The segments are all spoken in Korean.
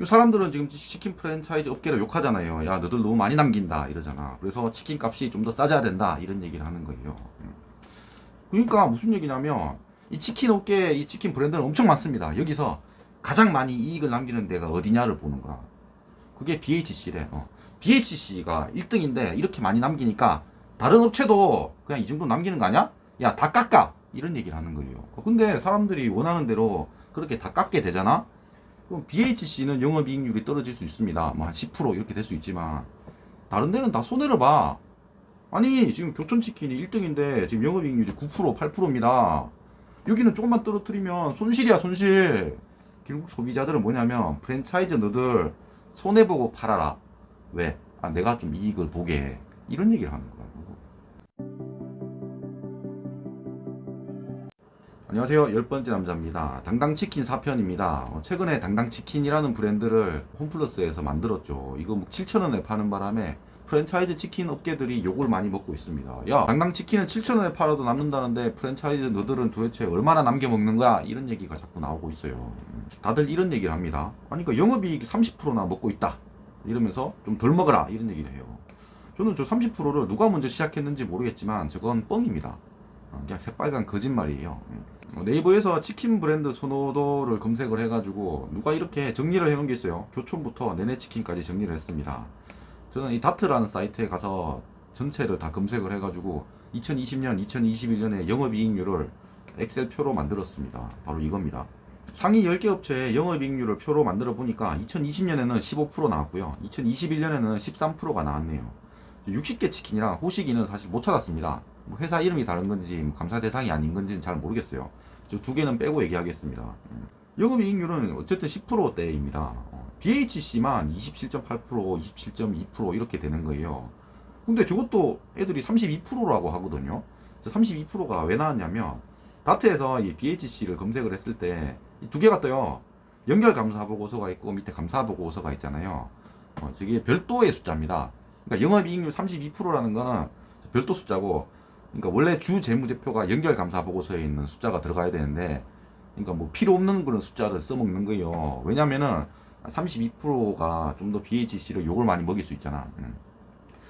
이 사람들은 지금 치킨 프랜차이즈 업계를 욕하잖아요. 야, 너들 너무 많이 남긴다 이러잖아. 그래서 치킨 값이 좀 더 싸져야 된다 이런 얘기를 하는 거예요. 음. 그러니까 무슨 얘기냐면 이 치킨 업계 이 치킨 브랜드는 엄청 많습니다. 여기서 가장 많이 이익을 남기는 데가 어디냐를 보는 거야. 그게 BHC래. 어. BHC가 1등인데 이렇게 많이 남기니까 다른 업체도 그냥 이 정도 남기는 거 아니야? 야, 다 깎아. 이런 얘기를 하는 거예요. 근데 사람들이 원하는 대로 그렇게 다 깎게 되잖아? 그럼 BHC는 영업이익률이 떨어질 수 있습니다. 뭐 한 10% 이렇게 될 수 있지만 다른 데는 다 손해를 봐. 아니 지금 교촌치킨이 1등인데 지금 영업이익률이 9% 8%입니다. 여기는 조금만 떨어뜨리면 손실이야 손실. 결국 소비자들은 뭐냐면 프랜차이즈 너들 손해보고 팔아라. 왜? 아 내가 좀 이익을 보게. 이런 얘기를 하는 거야. 안녕하세요. 열 번째 남자입니다. 당당치킨 4편입니다. 어, 최근에 당당치킨이라는 브랜드를 홈플러스에서 만들었죠. 이거 뭐 7,000원에 파는 바람에 프랜차이즈 치킨 업계들이 욕을 많이 먹고 있습니다. 야, 당당치킨은 7,000원에 팔아도 남는다는데 프랜차이즈 너들은 도대체 얼마나 남겨 먹는 거야? 이런 얘기가 자꾸 나오고 있어요. 다들 이런 얘기를 합니다. 아니, 그러니까 영업이익 30%나 먹고 있다. 이러면서 좀 덜 먹어라. 이런 얘기를 해요. 저는 저 30%를 누가 먼저 시작했는지 모르겠지만 저건 뻥입니다. 어, 그냥 새빨간 거짓말이에요. 어, 네이버에서 치킨 브랜드 선호도를 검색을 해가지고 누가 이렇게 정리를 해놓은 게 있어요. 교촌부터 내내치킨까지 정리를 했습니다. 저는 이 다트라는 사이트에 가서 전체를 다 검색을 해가지고 2020년, 2021년에 영업이익률을 엑셀 표로 만들었습니다. 바로 이겁니다. 상위 10개 업체의 영업이익률을 표로 만들어 보니까 2020년에는 15% 나왔고요. 2021년에는 13%가 나왔네요. 60개 치킨이랑 호식이는 사실 못 찾았습니다. 뭐 회사 이름이 다른 건지 뭐 감사 대상이 아닌 건지는 잘 모르겠어요. 저 두 개는 빼고 얘기하겠습니다. 음. 영업이익률은 어쨌든 10%대입니다. BHC만 27.8%, 27.2% 이렇게 되는 거예요. 근데 저것도 애들이 32%라고 하거든요. 32%가 왜 나왔냐면 다트에서 이 BHC를 검색을 했을 때 두 개가 떠요. 연결 감사 보고서가 있고 밑에 감사 보고서가 있잖아요. 어, 저게 별도의 숫자입니다. 그러니까 영업이익률 32%라는 거는 별도 숫자고 그러니까 원래 주 재무제표가 연결 감사 보고서에 있는 숫자가 들어가야 되는데 그러니까 뭐 필요 없는 그런 숫자를 써먹는 거예요. 왜냐면은 32%가 좀 더 BHC를 욕을 많이 먹일 수 있잖아. 음.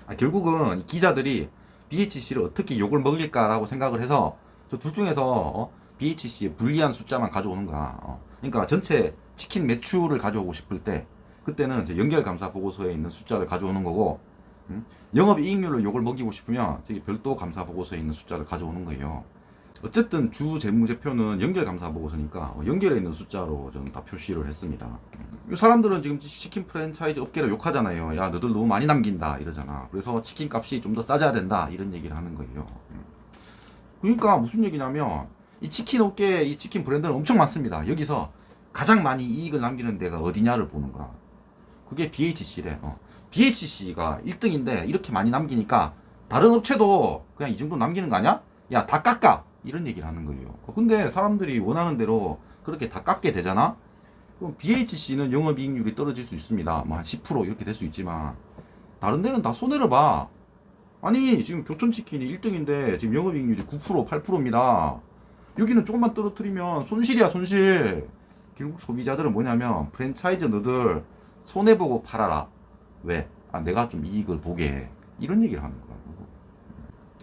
아, 결국은 이 기자들이 BHC를 어떻게 욕을 먹일까라고 생각을 해서 저 둘 중에서 어? BHC의 불리한 숫자만 가져오는 거야. 어. 그러니까 전체 치킨 매출을 가져오고 싶을 때 그때는 연결 감사 보고서에 있는 숫자를 가져오는 거고 음? 영업 이익률을 욕을 먹이고 싶으면 저기 별도 감사 보고서에 있는 숫자를 가져오는 거예요. 어쨌든 주 재무제표는 연결 감사 보고서니까 어, 연결에 있는 숫자로 저는 다 표시를 했습니다. 음. 이 사람들은 지금 치킨 프랜차이즈 업계를 욕하잖아요. 야 너들 너무 많이 남긴다 이러잖아. 그래서 치킨 값이 좀 더 싸져야 된다 이런 얘기를 하는 거예요. 음. 그러니까 무슨 얘기냐면 이 치킨 업계 이 치킨 브랜드는 엄청 많습니다. 여기서 가장 많이 이익을 남기는 데가 어디냐를 보는 거야. 그게 BHC래. 어. BHC가 1등인데 이렇게 많이 남기니까 다른 업체도 그냥 이 정도 남기는 거 아니야? 야, 다 깎아! 이런 얘기를 하는 거예요. 근데 사람들이 원하는 대로 그렇게 다 깎게 되잖아? 그럼 BHC는 영업이익률이 떨어질 수 있습니다. 뭐 한 10% 이렇게 될 수 있지만 다른 데는 다 손해를 봐. 아니, 지금 교촌치킨이 1등인데 지금 영업이익률이 9% 8%입니다. 여기는 조금만 떨어뜨리면 손실이야 손실. 결국 소비자들은 뭐냐면 프랜차이즈 너들 손해보고 팔아라. 왜? 아, 내가 좀 이익을 보게. 이런 얘기를 하는 거야.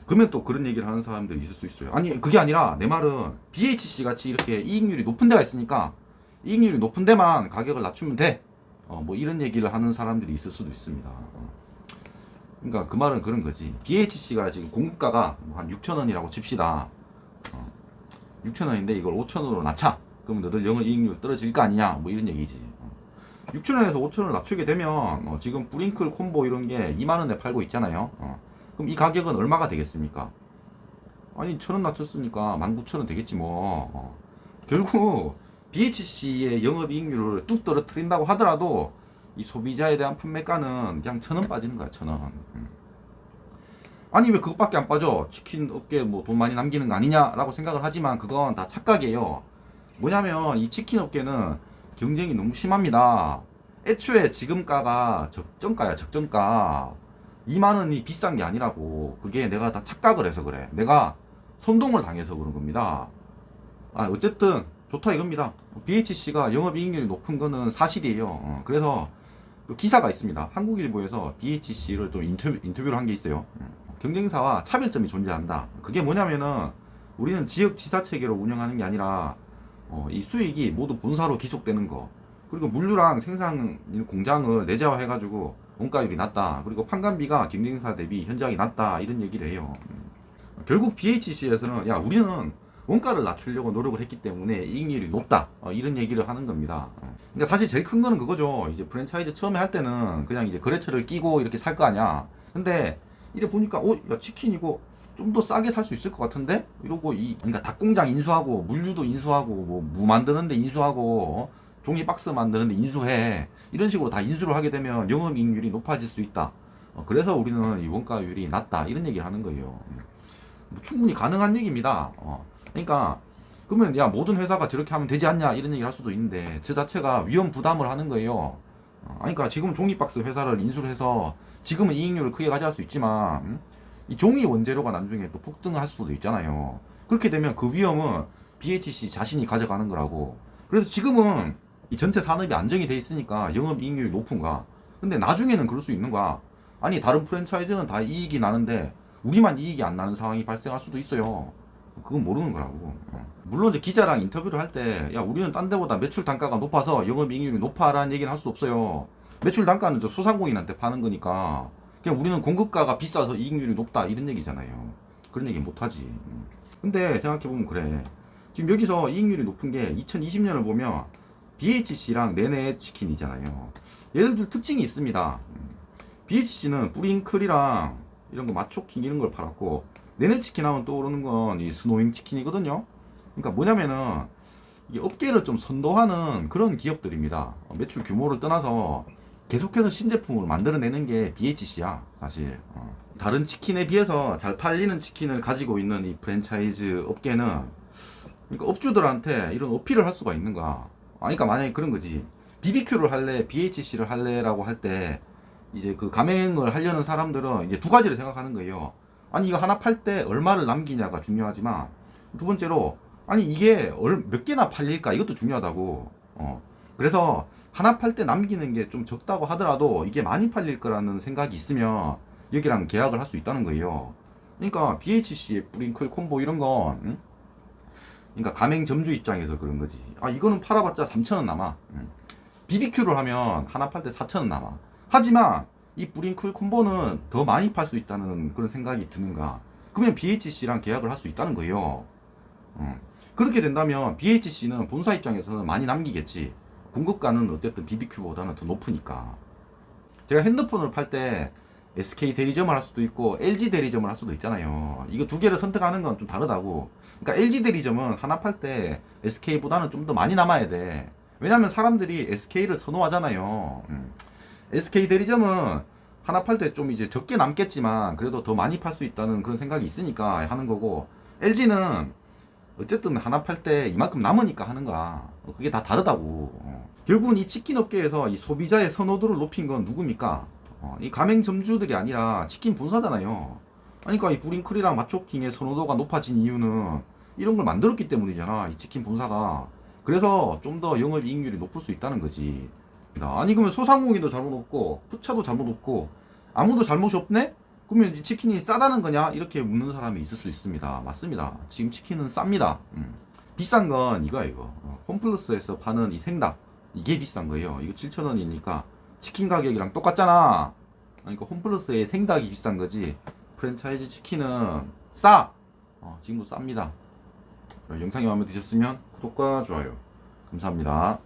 그러면 또 그런 얘기를 하는 사람들이 있을 수 있어요. 아니, 그게 아니라 내 말은 BHC 같이 이렇게 이익률이 높은 데가 있으니까 이익률이 높은 데만 가격을 낮추면 돼. 어, 뭐 이런 얘기를 하는 사람들이 있을 수도 있습니다. 어. 그러니까 그 말은 그런 거지. BHC가 지금 공급가가 뭐한 6천원이라고 칩시다. 어, 6천원인데 이걸 5천원으로 낮춰. 그러면 너들 영업 이익률 떨어질 거 아니냐. 뭐 이런 얘기지. 6천원에서 5천원을 낮추게 되면 어, 지금 뿌링클 콤보 이런 게 2만원에 팔고 있잖아요. 어. 그럼 이 가격은 얼마가 되겠습니까? 아니 천원 낮췄으니까 19,000원 되겠지 뭐. 어. 결국 BHC의 영업이익률을 뚝 떨어뜨린다고 하더라도 이 소비자에 대한 판매가는 그냥 천원 빠지는 거야 천 원. 음. 아니 왜 그것밖에 안 빠져? 치킨 업계 뭐 돈 많이 남기는 거 아니냐라고 생각을 하지만 그건 다 착각이에요. 뭐냐면 이 치킨 업계는 경쟁이 너무 심합니다. 애초에 지금가가 적정가야 적정가. 2만 원이 비싼 게 아니라고. 그게 내가 다 착각을 해서 그래. 내가 선동을 당해서 그런 겁니다. 아 어쨌든 좋다 이겁니다. BHC가 영업이익률이 높은 거는 사실이에요. 어, 그래서 그 기사가 있습니다. 한국일보에서 BHC를 또 인터뷰, 인터뷰를 한 게 있어요. 음, 경쟁사와 차별점이 존재한다. 그게 뭐냐면은 우리는 지역 지사 체계로 운영하는 게 아니라 어, 이 수익이 모두 본사로 기속되는 거. 그리고 물류랑 생산 공장을 내재화해가지고 원가율이 낮다. 그리고 판관비가 경쟁사 대비 현저하게 낮다. 이런 얘기를 해요. 음. 결국 BHC에서는 야 우리는 원가를 낮추려고 노력을 했기 때문에 이익률이 높다 어, 이런 얘기를 하는 겁니다. 어. 그러니까 사실 제일 큰 거는 그거죠. 이제 프랜차이즈 처음에 할 때는 그냥 이제 거래처를 끼고 이렇게 살 거 아니야. 근데 이래 보니까 어, 야 치킨 이거 좀 더 싸게 살 수 있을 것 같은데 이러고 이 그러니까 닭공장 인수하고 물류도 인수하고 뭐 무 만드는데 인수하고 어? 종이 박스 만드는데 인수해 이런 식으로 다 인수를 하게 되면 영업이익률이 높아질 수 있다. 어, 그래서 우리는 이 원가율이 낮다 이런 얘기를 하는 거예요. 뭐 충분히 가능한 얘기입니다. 어. 그러니까 그러면 야 모든 회사가 저렇게 하면 되지 않냐 이런 얘기를 할 수도 있는데 저 자체가 위험 부담을 하는 거예요. 어, 그러니까 지금 종이박스 회사를 인수를 해서 지금은 이익률을 크게 가져갈 수 있지만 음? 이 종이 원재료가 나중에 또 폭등할 수도 있잖아요. 그렇게 되면 그 위험은 BHC 자신이 가져가는 거라고. 그래서 지금은 이 전체 산업이 안정이 돼 있으니까 영업 이익률이 높은 거야. 근데 나중에는 그럴 수 있는 거야. 아니 다른 프랜차이즈는 다 이익이 나는데 우리만 이익이 안 나는 상황이 발생할 수도 있어요. 그건 모르는 거라고. 어. 물론 이제 기자랑 인터뷰를 할 때, 야, 우리는 딴 데보다 매출 단가가 높아서 영업이익률이 높아라는 얘기는 할 수 없어요. 매출 단가는 저 소상공인한테 파는 거니까, 그냥 우리는 공급가가 비싸서 이익률이 높다, 이런 얘기잖아요. 그런 얘기 못 하지. 음. 근데 생각해보면 그래. 지금 여기서 이익률이 높은 게 2020년을 보면 BHC랑 네네 치킨이잖아요. 얘들 특징이 있습니다. BHC는 뿌링클이랑 이런 거 마초킹 이런 걸 팔았고, 네네 치킨 하면 떠오르는 건 이 스노잉 치킨이거든요. 그러니까 뭐냐면은 이 업계를 좀 선도하는 그런 기업들입니다. 어, 매출 규모를 떠나서 계속해서 신제품을 만들어내는 게 BHC야, 사실. 어. 다른 치킨에 비해서 잘 팔리는 치킨을 가지고 있는 이 프랜차이즈 업계는 그러니까 업주들한테 이런 어필을 할 수가 있는 거야. 아니, 그러니까 만약에 그런 거지. BBQ를 할래, BHC를 할래라고 할 때 이제 그 가맹을 하려는 사람들은 이제 두 가지를 생각하는 거예요. 아니 이거 하나 팔 때 얼마를 남기냐가 중요하지만 두 번째로 아니 이게 얼, 몇 개나 팔릴까 이것도 중요하다고 어 그래서 하나 팔 때 남기는 게 좀 적다고 하더라도 이게 많이 팔릴 거라는 생각이 있으면 여기랑 계약을 할 수 있다는 거예요 그러니까 BHC 브링클 콤보 이런 건 응? 그러니까 가맹 점주 입장에서 그런 거지 아 이거는 팔아봤자 3천원 남아 응. BBQ를 하면 하나 팔 때 4천원 남아 하지만 이 브링클 콤보는 더 많이 팔 수 있다는 그런 생각이 드는가? 그러면 BHC랑 계약을 할 수 있다는 거예요. 음. 그렇게 된다면 BHC는 본사 입장에서는 많이 남기겠지. 공급가는 어쨌든 BBQ보다는 더 높으니까. 제가 핸드폰을 팔 때 SK 대리점을 할 수도 있고 LG 대리점을 할 수도 있잖아요. 이거 두 개를 선택하는 건 좀 다르다고. 그러니까 LG 대리점은 하나 팔 때 SK보다는 좀 더 많이 남아야 돼. 왜냐면 사람들이 SK를 선호하잖아요. 음. SK 대리점은 하나 팔 때 좀 이제 적게 남겠지만 그래도 더 많이 팔 수 있다는 그런 생각이 있으니까 하는 거고 LG는 어쨌든 하나 팔 때 이만큼 남으니까 하는 거야. 어, 그게 다 다르다고. 어. 결국은 이 치킨 업계에서 이 소비자의 선호도를 높인 건 누굽니까? 어, 이 가맹점주들이 아니라 치킨 본사잖아요. 그러니까 이 브링클이랑 마초킹의 선호도가 높아진 이유는 이런 걸 만들었기 때문이잖아. 이 치킨 본사가. 그래서 좀 더 영업이익률이 높을 수 있다는 거지. 아니 그러면 소상공인도 잘못 없고 푸차도 잘못 없고 아무도 잘못이 없네? 그러면 이 치킨이 싸다는 거냐? 이렇게 묻는 사람이 있을 수 있습니다. 맞습니다. 지금 치킨은 쌉니다. 음. 비싼 건 이거야 이거. 어, 홈플러스에서 파는 이 생닭 이게 비싼 거예요. 이거 7,000원이니까 치킨 가격이랑 똑같잖아. 그러니까 홈플러스의 생닭이 비싼 거지. 프랜차이즈 치킨은 싸. 어, 지금도 쌉니다. 어, 영상이 마음에 드셨으면 구독과 좋아요. 감사합니다.